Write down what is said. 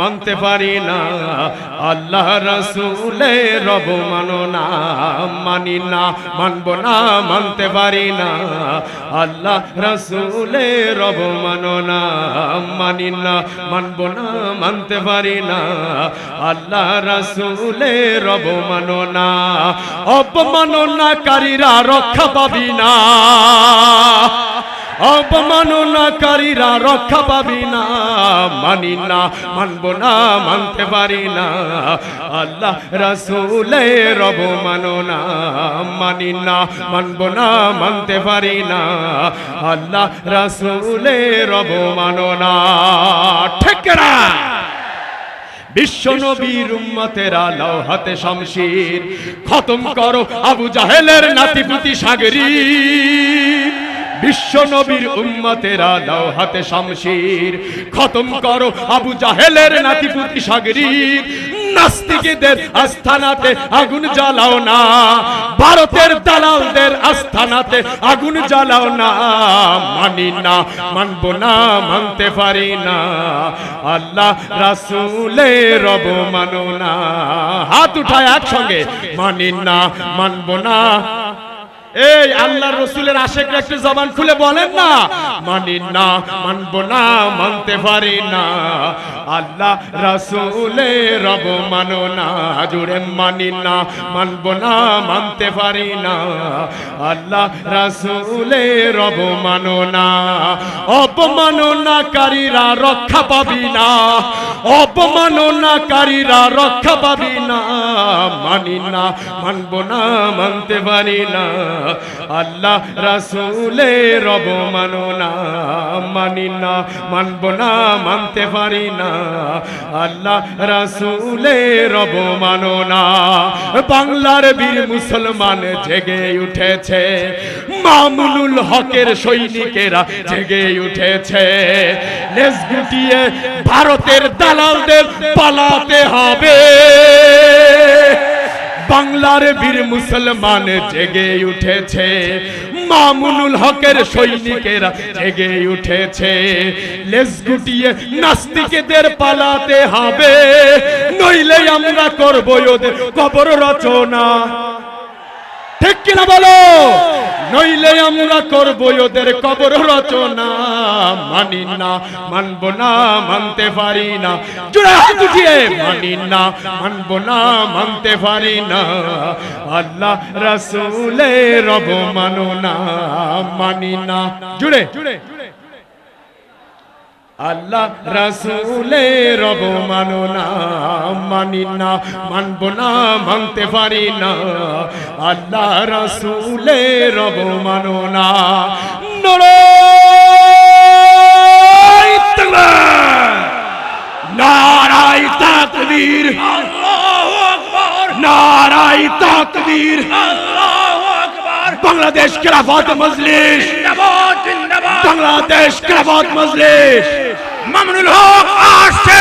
মানতে পারি না। আল্লাহ রসুলে রব মানো না, মানি না, মানব না, মানতে পারি না। আল্লাহ রসুলে রব মানো না, মানি না, মানব না, মানতে পারি না। আল্লাহ রসুলে রব মানো না, অপমাননাকারীরা রক্ষা পাবি না। অপমাননাকারীরা রক্ষা পাবি না, মানি না, মানব না, মানতে পারি না। আল্লাহ রসুলে রব মানো না, মানি মানব না, মানতে পারি না। আল্লাহ রসুলে রব মানো না, ঠিক না। বিশ্ব নবীর উম্মতেরা লাও হাতে শামশির, খতম করো আবু জাহেলের নাতিপুতি সাগরী বিশ্ব নবীর উম্মতেরা দাও হাতে শামশির। খতম করো আবু জাহেলের নাতিপুতি সাগরী নাস্তিকদের আস্থানাতে আগুন জ্বালাও না। ভারতের দালালদের আস্থানাতে আগুন জ্বালাও না। মানি না, মানব না, মানতে পারি না। আল্লাহ রাসূলে রব মানো না। হাত উঠায় একসঙ্গে। মানি না, মানব না এই আল্লাহ রসুলের আশেখ একটু জবান খুলে বলেন না, মানি না, মানব না, মানতে পারি না। আল্লাহ রসুলে রব মানো না, জুড়ে মানি না, মানব না, মানতে পারি না। আল্লাহ রসুলে রব মানো না, অপমাননাকারীরা রক্ষা পাবি না। অপমাননাকারীরা রক্ষা পাবি না, মানি না, মানব না, মানতে পারি না। আল্লাহ রাসূলে রব মানো না মানি মানব না, মানতে পারি না। আল্লাহ রাসূলে রব মানো না বাংলার বীর মুসলমান জেগে উঠেছে। মামুনুল হকের সৈনিকেরা জেগে উঠেছে। লেজ গুটিয়ে ভারতের দালালদের পালাতে হবে। বাংলার বীর মুসলমান জেগে উঠেছে। মামুনুল হকের সৈনিকেরা জেগে উঠেছে। লেজ গুটিয়ে নাস্তিকেদের পালাতে হবে। নইলে আমরা করব ওদের কবর রচনা। ঠিক কিনা বলো? নইলে আমরা করব ওদের কবর রচনা। মানি না, মানব না, মানতে পারি না। উঠিয়ে। মানি না, মানব না, মানতে পারি না। আল্লাহ রসুলে রব মানো না। মানি না। জুড়ে জুড়ে আল্লাহ রসুলে রব মানো না মানি না মানব না মানতে পারি না। আল্লাহ রসুলে রব মানো না নড়াই তাকবীর! নারাই তাকবীর। তাকবীর বাংলাদেশ খেলাফত মজলিস। বাংলাদেশ খেলাফত মজলিস। মামুনুল হক আসছে।